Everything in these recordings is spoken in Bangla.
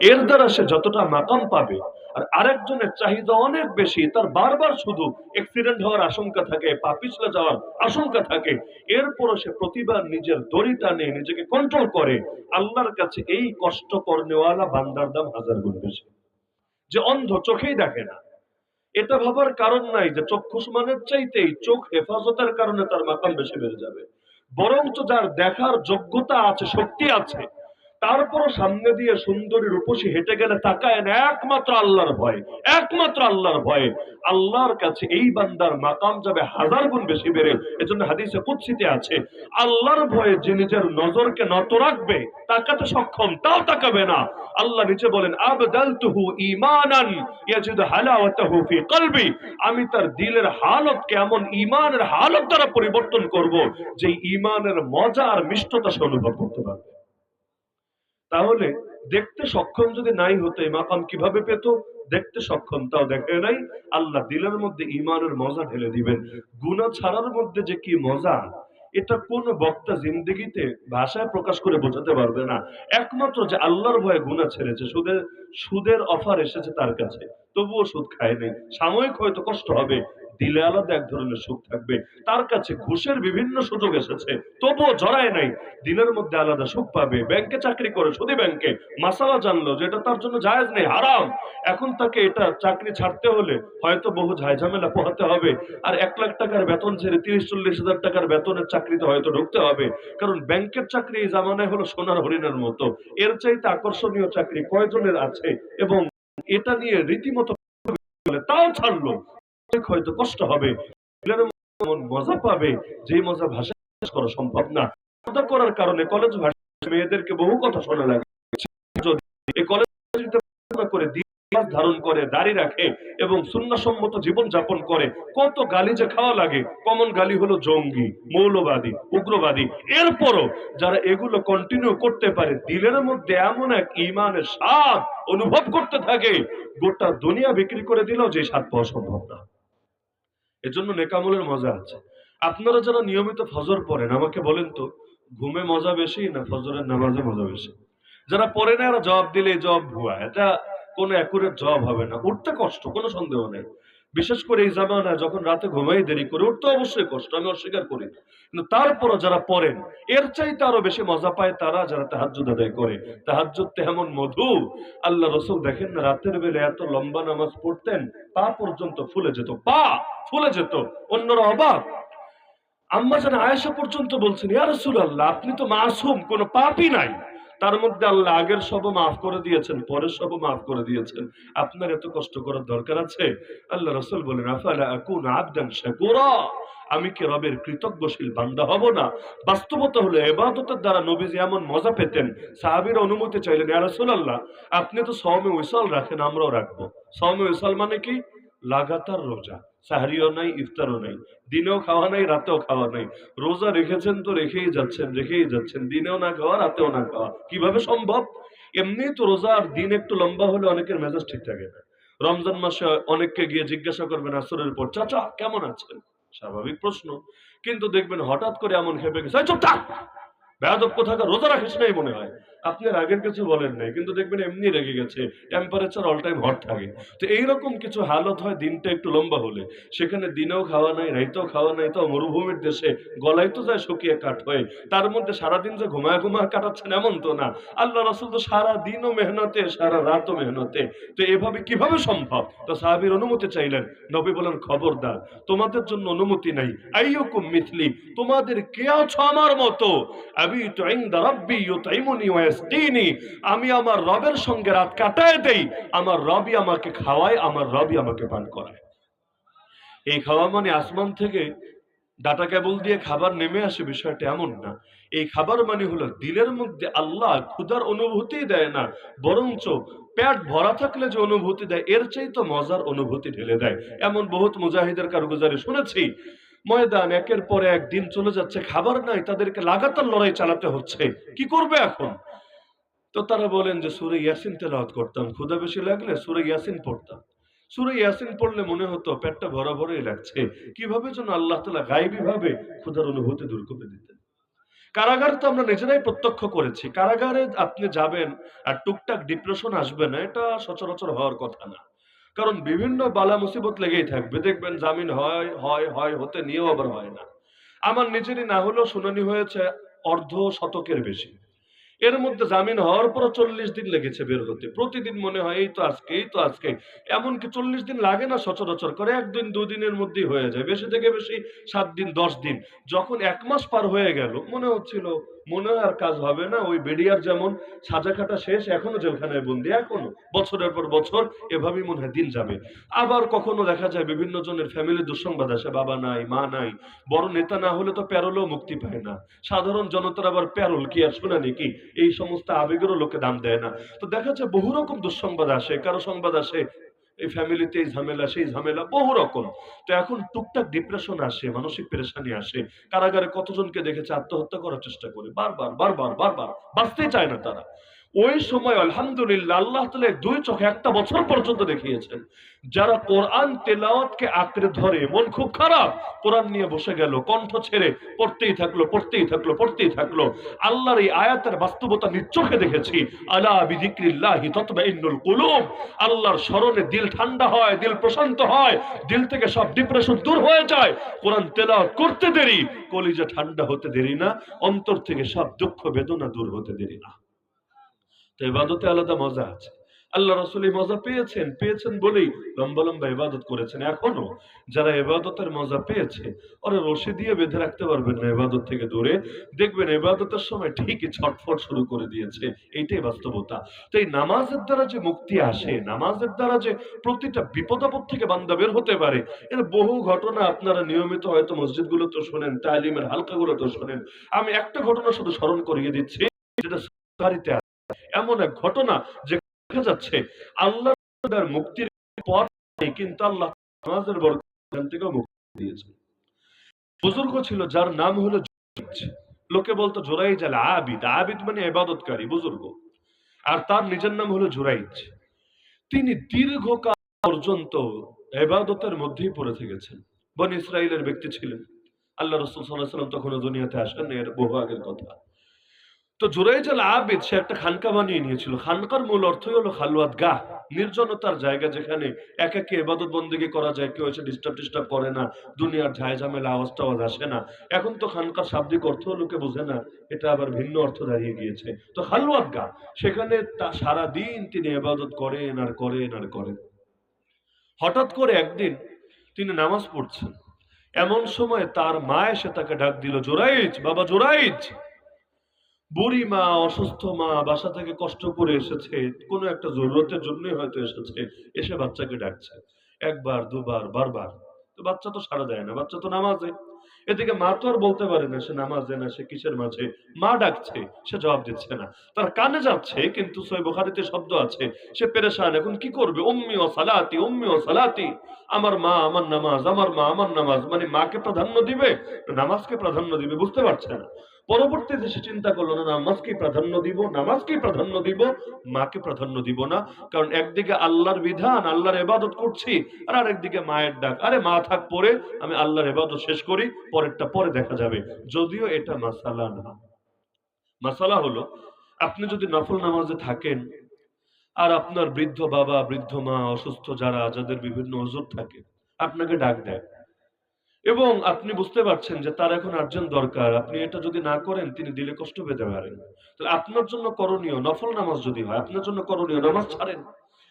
এর দ্বারা সে যতটা মাকাম পাবে, আর আরেকজনের চাহিদা অনেক বেশি, তার বারবার শুধু অ্যাক্সিডেন্ট হওয়ার আশঙ্কা থাকে, পা পিছলে যাওয়ার আশঙ্কা থাকে। এরপরও সে প্রতিবার নিজের দড়ি টানে, নিজেকে কন্ট্রোল করে। আল্লাহর কাছে এই কষ্ট করনেওয়ালা বান্দার দাম হাজার গুণ বেশি। যে অন্ধ চোখেই দেখে না। এটা ভাবার কারণ নাই যে চক্ষুষ মানের চাইতেই চোখ হেফাজতের কারণে তার মাকাম বেশি বেড়ে যাবে। বরঞ্চ যার দেখার যোগ্যতা আছে, শক্তি আছে তারপরও সামনে দিয়ে সুন্দরী রূপসী হেঁটে গেলে তাকায় না, একমাত্র আল্লাহর ভয়, একমাত্র আল্লাহর ভয়ে। আল্লাহর কাছে এই বান্দার মাকাম যাবে হাজার গুণ বেশি বেড়ে, এজন্য হাদিসে কুৎসিতে আছে, আল্লাহর ভয়ে যে নিজের নজরকে নত রাখবে, তাকাতে সক্ষম, তাও তাকাবে না। আল্লাহ নিচে বলেন, আবদালতুহু ঈমানান ইয়াজিদ হালাওয়াতাহু ফি কলবি। আমি তার দিলের হালতকে এমন ঈমানের হালত দ্বারা পরিবর্তন করব যে ঈমানের মজা আর মিষ্টতা সে অনুভব করতে পারবে। তাহলে দেখতে সক্ষম যদি নাই হতো, এই মাকাম কীভাবে পেত? দেখতে সক্ষম, তাও দেখে নাই। আল্লাহ দিলের মধ্যে ইমানের মজা ঢেলে দিবেন। গুণা ছাড়ার মধ্যে যে কি মজা, এটা কোন বক্তা জিন্দগিতে ভাষায় প্রকাশ করে বোঝাতে পারবে না। একমাত্র যে আল্লাহর ভয়ে গুণা ছেড়েছে, সুদের সুদের অফার এসেছে তার কাছে। তবুও সুদ খায় নেই। সাময়িক হয়তো কষ্ট হবে দিলে আলাদা এক ধরনের সুখ থাকবে। তার কাছে ঘুষের বিভিন্ন সুযোগ এসেছে, তবুও জড়ায় নাই। দিনের মধ্যে আলাদা সুখ পাবে। ব্যাংকে চাকরি করে, সুদী ব্যাংকে। মাসালা জানলো যে এটা তার জন্য জায়েজ নেই, হারাম। এখন তাকে এটা চাকরি ছাড়তে হলে হয়তো বহু ঝামেলা পোহাতে হবে। আর এক লাখ টাকার বেতন ছেড়ে তিরিশ, চল্লিশ হাজার টাকার বেতনের চাকরিতে হয়তো ঢুকতে হবে। কারণ ব্যাংকের চাকরি এই জামানায় হলো সোনার হরিণের মতো। এর চাইতে আকর্ষণীয় চাকরি কয়জনের আছে? এবং এটা নিয়ে রীতিমতো তাও ছাড়লো। হয়তো কষ্ট হবে। মজা পাবে, যে মজা ভাষা করা সম্ভব না। কথা করার কারণে কলেজ ভাষা মেয়েদেরকে বহু কথা শোনা লাগে। এই কলেজ করে ধারণ করে, দাড়ি রাখে এবং সুন্নাসম্মত জীবন যাপন করে, কত গালি যে খাওয়া লাগে। কমন গালি হলো জঙ্গি, মৌলবাদী, উগ্রবাদী। এরপরও যারা এগুলো কন্টিনিউ করতে পারে, দিলের মধ্যে এমন এক ইমানের স্বাদ অনুভব করতে থাকে, গোটা দুনিয়া বিক্রি করে দিলেও যে স্বাদ পাওয়া সম্ভব না। এজন্য নেকামলের মজা আছে। আপনারা যারা নিয়মিত ফজর পড়েন, আমাকে বলেন তো, ঘুমে মজা বেশি না ফজরের নামাজে মজা বেশি? যারা পড়ে না, এরা জবাব দিলে জবাব ভুয়া। এটা কোনো অ্যাকুরেট জবাব হবে না। উঠতে কষ্ট, কোনো সন্দেহ নেই। বিশেষ করে এই জামানায় যখন রাতে ঘুমাই দেরি করে, উঠতে অবশ্যই কষ্ট, আমি অস্বীকার করি কিন্তু তারপরও যারা পড়েন, এর চাইতে আরও বেশি মজা পায় তারা যারা তাহাজ্জুদ আদায় করে। তাহাজ্জুদ তেমন মধু, আল্লাহ রসুল দেখেন না, রাতের বেলা এত লম্বা নামাজ পড়তেন, পা পর্যন্ত ফুলে যেত। পা! ফুলে যেত, অন্যরা অবাক। আম্মা যেন আয়েশা পর্যন্ত বলছেন, ইয়া রাসূলুল্লাহ, আপনি তো মাসুম, কোনো পাপই নাই। তার মধ্যে আল্লাহ আগের সবও মাফ করে দিয়েছেন, পরের সবও মাফ করে দিয়েছেন। আপনার এত কষ্ট করার দরকার আছে? আল্লাহ রসুল বলেন আবদান শাকুরা? আমি কি রবের কৃতজ্ঞশীল বান্দা হব না? বাস্তবতা হলো এবাদতের দ্বারা নবীজি এমন মজা পেতেন। সাহাবীর অনুমতি চাইলেন, ইয়া রাসূলুল্লাহ, আপনি তো সওমে উসাল রাখেন, আমরাও রাখব। সওমে উসাল মানে কি? লাগাতার রোজা, সাহারিও নাই, ইফতারও নাই, দিনেও খাওয়া নাই, রাতেও খাওয়া নাই। রোজা রেখেছেন তো রেখেই যাচ্ছেন রেখেই যাচ্ছেন, দিনেও না খাওয়া, রাতেও না খাওয়া। কীভাবে সম্ভব? এমনি তো রোজা আর দিন একটু লম্বা হলে অনেকের মেজাজ ঠিক থাকে না। রমজান মাসে অনেককে গিয়ে জিজ্ঞাসা করবেন, আসরের পর চাচা, কেমন আছেন? স্বাভাবিক প্রশ্ন। কিন্তু দেখবেন হঠাৎ করে এমন খেপে গেছে, "এই চুপ থাক! বেয়াদব কোথাকার, রোজা রাখিস নাই মনে হয়। আপনি আর আগের কিছু বলেন নাই, কিন্তু দেখবেন এমনি রেগে গেছে টেম্পারেচার অল টাইম হট থাকে। তো এইরকম কিছু হালত হয় দিনটা একটু লম্বা হলে। সেখানে দিনেও খাওয়া নাই, রাইতেও খাওয়া নাই, তো মরুভূমির দেশে গলায় তো যায় শুকিয়ে কাঠ হয়ে। তার মধ্যে সারাদিন যে ঘুমায় ঘুমায় কাটাচ্ছেন এমন তো না। আল্লাহ রসুল তো সারা দিনও মেহনতে, সারা রাতও মেহনতে। তো এভাবে কীভাবে সম্ভব? তো সাহাবির অনুমতি চাইলেন, নবী বলেন, খবরদার, তোমাদের জন্য অনুমতি নাই। আইয়ুকুম মিথলি, তোমাদের কে আছো আমার মতো? আবি তো ইনদা রাব্বি ইউতাইমুনি ওয়া ইয়াসকিনি আমি আমার রবের সঙ্গে রাত কাটায় দেই, আমার রবই আমাকে খাওয়ায়, আমার রবই আমাকে পান করায়। এই খাওয়া মানে আসমান থেকে ডাটা কেবল দিয়ে খাবার নেমে আসে, বিষয়টা এমন না। এই খাবার মানে হলো দিলের মধ্যে আল্লাহ ক্ষুধার অনুভূতি দেয় না, বরঞ্চ পেট ভরা থাকলে যে অনুভূতি দেয়, এর চাইতে মজার অনুভূতি ঢেলে দেয়। এমন বহুত মুজাহিদের কারুগুজারি শুনেছি, ময়দান একের পরে একদিন চলে যাচ্ছে, খাবার নাই, তাদেরকে লাগাতার লড়াই চালাতে হচ্ছে। কি করবে এখন? তো তারা বলেন যে, সুরে ইয়াসিন তেলাওয়াত করতাম। ক্ষুদা বেশি লাগলে সুরে ইয়াসিন পড়তাম। সুরে ইয়াসিন পড়লে মনে হতো পেটটা ভরা ভরাই লাগছে। কীভাবে যেন আল্লাহ তালা গাইবি ভাবে ক্ষুধার অনুভূতি দূর করে দিতেন। কারাগার তো আমরা নিজেরাই প্রত্যক্ষ করেছি। কারাগারে আপনি যাবেন আর টুকটাক ডিপ্রেশন আসবে না, এটা সচরাচর হওয়ার কথা না। কারণ বিভিন্ন বালা মুসিবত লেগেই থাকবে। দেখবেন জামিন হয় হয় হয়, হতে নিয়েও আবার হয় না। আমার নিজেরই না হলেও শুনানি হয়েছে অর্ধ শতকের বেশি। এর মধ্যে জামিন হওয়ার পর চল্লিশ দিন লেগেছে বের হতে। প্রতিদিন মনে হয়, এই তো আজকে, এই তো আজকে। এমনকি চল্লিশ দিন লাগে না সচরাচর করে, একদিন, দুদিনের মধ্যেই হয়ে যায়, বেশি থেকে বেশি সাত দিন, দশ দিন। যখন এক মাস পার হয়ে গেল, মনে হচ্ছিল, মনে আর কাজ হবে না, ওই বেডিয়ার যেমন সাজা খাটা শেষ, এখনও জেলখানায় বন্দি, এখনও বছরের পর বছর এভাবেই মনে হয় দিন যাবে। আবার কখনো দেখা যায় বিভিন্ন জনের ফ্যামিলি দুঃসংবাদ আসে, বাবা নাই, মা নাই। বড় নেতা না হলে তো প্যারোলও মুক্তি পায় না। সাধারণ জনতার আবার প্যারোল, কি আর শোনা নাকি এই সমস্ত আবেগেরও লোকে দাম দেয় না। তো দেখা যায় বহু রকম দুঃসংবাদ আসে, কারও সংবাদ আসে, এই ফ্যামিলিতে এই ঝামেলা, সেই ঝামেলা, বহু রকম। তো এখন টুকটাক ডিপ্রেশন আসে, মানসিক পেরেশানি আসে, কারাগারে কতজনকে দেখেছে আত্মহত্যা করার চেষ্টা করে? বারবার বারবার বারবার, বাঁচতে চায় না তারা। ওই সময় আলহামদুলিল্লাহ আল্লাহ তালা দুই চোখে একটা বছর পর্যন্ত দেখিয়েছেন। যারা কোরআন তেলাওয়াতকে আঁকড়ে ধরে, মন খুব খারাপ, কোরআন নিয়ে বসে গেল, কণ্ঠ ছেড়ে, পড়তেই থাকল পড়তেই থাকল পড়তেই থাকল। আল্লাহর এই আয়াতের বাস্তবতা নিচোখে দেখেছি। আলা বিজিক্রিল্লাহি ততমাইন্নুল কুলুব। আল্লাহর স্মরণে দিল ঠান্ডা হয়, দিল প্রশান্ত হয়, দিল থেকে সব ডিপ্রেশন দূর হয়ে যায়। কোরআন তেলাওয়াত করতে দেরি, কলিজা ঠান্ডা হতে দেরি না, অন্তর থেকে সব দুঃখ বেদনা দূর হতে দেরি না। তো এবাদতে আলাদা মজা আছে। আল্লাহ রসুল মজা পেয়েছেন পেয়েছেন বলেই লম্বা লম্বা ইবাদত করেছেন। এখনও যারা এবাদতের মজা পেয়েছে, ওরা রশি দিয়ে বেঁধে রাখতে পারবেন না এবাদত থেকে দূরে। দেখবেন এবাদতের সময় ঠিকই ছটফট শুরু করে দিয়েছে। এইটাই বাস্তবতা। তো এই নামাজের দ্বারা যে মুক্তি আসে, নামাজের দ্বারা যে প্রতিটা বিপদ আপদ থেকে বান্দা বের হতে পারে, এর বহু ঘটনা আপনারা নিয়মিত হয়তো মসজিদগুলো তো শোনেন, তালিমের হালকাগুলো তো শোনেন। আমি একটা ঘটনা শুধু স্মরণ করিয়ে দিচ্ছি, যেটা। এমন এক ঘটনা যে দেখা যাচ্ছে আল্লাহ মুক্তির পথ কিন্তু আল্লাহ নামাজের বরকত থেকেও মুক্তি দিয়েছে বুজুর্গ ছিল, যার নাম হলো লোকে বলতো জোরাইজ আল আবিদ আবিদ মানে এবাদতকারী বুজুর্গ। আর তার নিজের নাম হলো জুরাইজ। তিনি দীর্ঘকাল পর্যন্ত এবাদতের মধ্যেই পড়ে থেকেছেন। বন ইসরায়েলের ব্যক্তি ছিলেন। আল্লাহ রসুল সাল্লাহ সাল্লাম তখনও দুনিয়াতে আসেন এর বহু আগের কথা। তো জুরাইজ আল আবিদ, সে একটা খানকা বানিয়ে নিয়েছিল। খানকার মূল অর্থই হলো খালওয়াত গাহ। নির্জনতার জায়গা যেখানে এক একে এবাদত বন্দিকে করা যায়, কেউ এসে ডিস্টার্ব টিস্টার্ব করে না, দুনিয়ার ঝায় ঝামেলা আওয়াজ টাওয়াজ আসে না। এখন তো খানকার শাব্দিক অর্থ লোকে বোঝে না, এটা আবার ভিন্ন অর্থ দাঁড়িয়ে গিয়েছে। তো খালওয়াত গা সেখানে তা সারা দিন তিনি এবাদত করেন আর করেন আর করেন। হঠাৎ করে একদিন তিনি নামাজ পড়ছেন। এমন সময় তার মা এসে তাকে ডাক দিল, জোরাইজ, বাবা জোরাইজ! বুড়ি মা, অসুস্থ মা, বাসা থেকে কষ্ট করে এসেছে, কোনো একটা জরুরতের জন্যই হয়তো এসেছে, এসে বাচ্চাকে ডাকছে। একবার, দুবার, বারবার। তো বাচ্চা তো সাড়া দেয় না, বাচ্চা তো নামাজে। এদিকে মা তো আর বলতে পারে না, সে নামাজে না, সে কিসের মাঝে? মা ডাকছে, সে জবাব দিচ্ছে না। তার কানে যাচ্ছে, কিন্তু সই বোখারিতে শব্দ আছে, সে পেরেশান, এখন কি করবে? অম্মি ও সালাতি অম্মি ও সালাতি। আমার মা, আমার নামাজ, আমার মা, আমার নামাজ। মানে মাকে প্রাধান্য দিবে? নামাজকে প্রাধান্য দিবে, বুঝতে পারছে না। পরবর্তীতে সে চিন্তা করল, না নামাজকে প্রাধান্য দিব নামাজকে প্রাধান্য দিব, মাকে প্রাধান্য দিব না। কারণ একদিকে আল্লাহর বিধান, আল্লাহর এবাদত করছি, আর আরেকদিকে মায়ের ডাক। আরে মা, থাক পরে, আমি আল্লাহর এবাদত শেষ করি, পরেরটা পরে দেখা যাবে। যদিও এটা মাসালা না। মাসালা হলো, আপনি যদি নফল নামাজে থাকেন, আর আপনার বৃদ্ধ বাবা, বৃদ্ধ মা, অসুস্থ যারা, যাদের বিভিন্ন ওজোর থাকে, আপনাকে ডাক দেয়। এবং আপনি বুঝতে পারছেন যে তার এখন আর্জেন্ট দরকার। আপনি এটা যদি না করেন, তিনি দিলে কষ্ট পেতে পারেন। তাহলে আপনার জন্য করণীয় নফল নামাজ যদি হয়, আপনার জন্য করণীয় নামাজ ছাড়েন।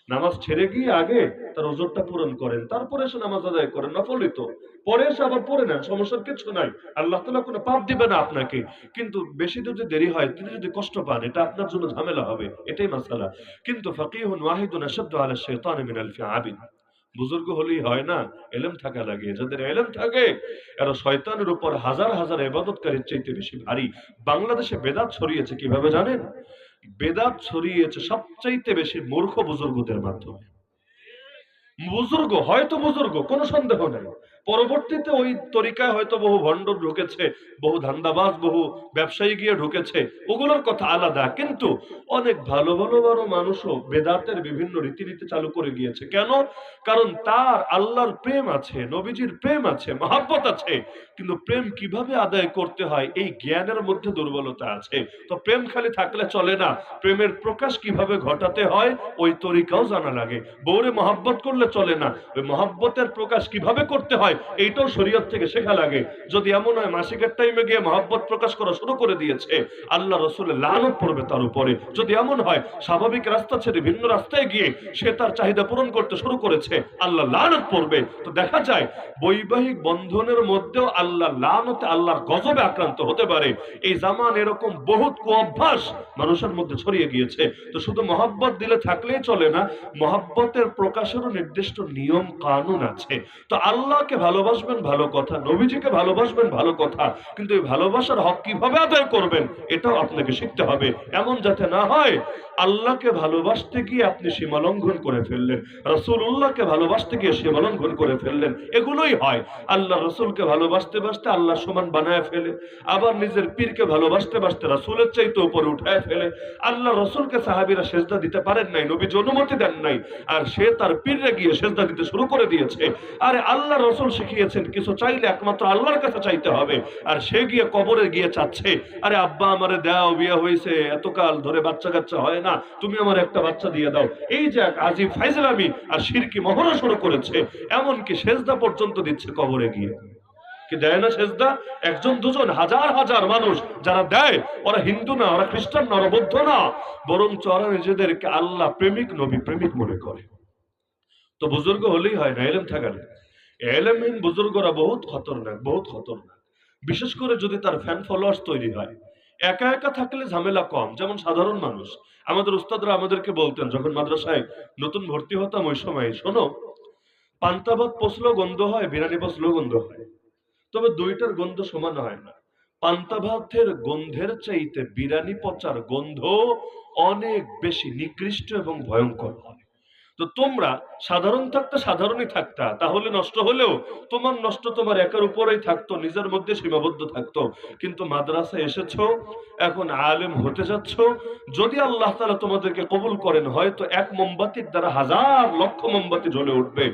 নামাজ ছেড়ে গিয়ে আগে তার ওজোরটা পূরণ করেন। তারপরে এসে নামাজ আদায় করেন নফলই তো পরে এসে আবার পড়ে নেন, সমস্যার কিছু নাই। আল্লাহ তালা কোনো পাপ দিবে না আপনাকে। কিন্তু বেশি যদি দেরি হয়, তিনি যদি কষ্ট পান, এটা আপনার জন্য ঝামেলা হবে। এটাই মাসালা। কিন্তু ফকিহুন ওয়াহিদুন আশাদ্দু আলা শাইতান মিন আলফি আবিদ বুজুর্গ হলেই হয় না, এলেম থাকা লাগে। যাদের এলেম থাকে, এরা শয়তানের উপর হাজার হাজার এবাদতকারীর চাইতে বেশি ভারী। বাংলাদেশে বেদাত ছড়িয়েছে কীভাবে জানেন? বেদাত ছড়িয়েছে সবচাইতে বেশি মূর্খ বুজুর্গদের মাধ্যমে। বুজুর্গ, হয়তো বুজুর্গ, কোনো সন্দেহ নেই। পরবর্তীতে ওই তরিকায় হয়তো বহু ভণ্ড ঢুকেছে, বহু ধান্দাবাজ, বহু ব্যবসায়ী গিয়ে ঢুকেছে, ওগুলোর কথা আলাদা। কিন্তু অনেক ভালো ভালো বড় মানুষও বেদাতের বিভিন্ন রীতিনীতি চালু করে গিয়েছে। কেন? কারণ তার আল্লাহর প্রেম আছে, নবীজির প্রেম আছে, মহাব্বত আছে। কিন্তু প্রেম কীভাবে আদায় করতে হয়? এই জ্ঞানের মধ্যে দুর্বলতা আছে। তো প্রেম খালি থাকলে চলে না। প্রেমের প্রকাশ কীভাবে ঘটাতে হয়? ওই তরিকাও জানা লাগে। বৌরে মহাব্বত করলে চলে না। ওই মহাব্বতের প্রকাশ কীভাবে করতে হয়? এইটাও শরীয়ত থেকে শেখা লাগে। যদি এমন হয়, মাসিকের টাইমে গিয়ে মহাব্বত প্রকাশ করা শুরু করে দিয়েছে, আল্লাহ রসুলের লানত পড়বে তার উপরে। যদি এমন হয়, স্বাভাবিক রাস্তা ছেড়ে ভিন্ন রাস্তায় গিয়ে সে তার চাহিদা পূরণ করতে শুরু করেছে, আল্লাহ লানত পড়বে। তো দেখা যায়, বৈবাহিক বন্ধনের মধ্যেও আল্লাহ লানতে আল্লাহর গজবে আক্রান্ত হতে পারে। এই জামান এরকম বহুত কুঅভ্যাস মানুষের মধ্যে ছড়িয়ে গিয়েছে। তো শুধু মহাব্বত দিলে থাকলেই চলে না, মহাব্বতের প্রকাশেরও নির্দিষ্ট নিয়ম কানুন আছে। তো আল্লাহকে ভালোবাসবেন, ভালো কথা। নবীজিকে ভালোবাসবেন, ভালো কথা। কিন্তু এই ভালোবাসার হক কীভাবে আদায় করবেন, এটাও আপনাকে শিখতে হবে। এমন যাতে না হয়, আল্লাহকে ভালোবাসতে গিয়ে আপনি সীমালঙ্ঘন করে ফেললেন রসুল উল্লাহকে ভালোবাসতে গিয়ে সীমালঙ্ঘন করে ফেললেন। এগুলোই হয়। আল্লাহ রসুলকে ভালোবাসতে বাসতে আল্লাহ সমান বানায় ফেলে, আবার নিজের পীরকে ভালোবাসতে বাসতে রসুলের চাইতে উপরে উঠায় ফেলে। আল্লাহ রসুলকে সাহাবিরা সেজদা দিতে পারেন নাই, নবীজি অনুমতি দেন নাই, আর সে তার পীররে গিয়ে সেজদা দিতে শুরু করে দিয়েছে। আরে আল্লাহ রসুল শিখিয়েছেন, কিছু চাইলে একমাত্র আল্লাহর কাছে চাইতে হবে। আর সে গিয়ে কবরে গিয়ে চাচ্ছে, আরে আব্বা, আমারে দাও, বিয়ে হয়েছে, এতকাল ধরে বাচ্চা কাচ্চা হয় না, তুমি আমার একটা বাচ্চা দিয়ে দাও। এই যে আজিব ফাইজলামি আর শিরকি মহড়া শুরু করেছে, এমনকি সেজদা পর্যন্ত দিচ্ছে কবরে গিয়ে। দেয় না সেজদা? একজন, দুজন, হাজার হাজার মানুষ যারা দেয়, ওরা হিন্দু না, ওরা খ্রিস্টান না, ওরা বৌদ্ধ না বরং ওরা নিজেদেরকে আল্লাহ প্রেমিক, নবী প্রেমিক মনে করে। তো বুজুর্গ হলেই হয় না, এলেম থাকালে এলেমহীন বুজুর্গরা বহুত খতরনাক বহুত খতরনাক। বিশেষ করে যদি তার ফ্যান ফলোয়ার্স তৈরি হয়। একা একা থাকলে ঝামেলা কম, যেমন সাধারণ মানুষ। আমাদের উস্তাদরা আমাদেরকে বলতেন, যখন মাদ্রাসায় নতুন ভর্তি হতাম ওই সময়, শোনো পান্তা ভাত পচলেও গন্ধ হয়, বিরিয়ানি পচলেও গন্ধ হয়। তবে দুইটার গন্ধ সমান হয় না। পান্তা ভাতের গন্ধের চাইতে বিরানি পচার গন্ধ অনেক বেশি নিকৃষ্ট এবং ভয়ঙ্কর হয়। তো তোমরা সাধারণ থাকতে সাধারণই থাকতা, তাহলে নষ্ট হলেও তোমার নষ্ট তোমার একার উপরেই থাকতো, নিজের মধ্যে সীমাবদ্ধ থাকতো। কিন্তু মাদ্রাসা এসেছ, এখন আলেম হতে যাচ্ছ, যদি আল্লাহ তালা তোমাদেরকে কবুল করেন, হয়তো এক মোমবাতির দ্বারা হাজার লক্ষ মোমবাতি জ্বলে উঠবে।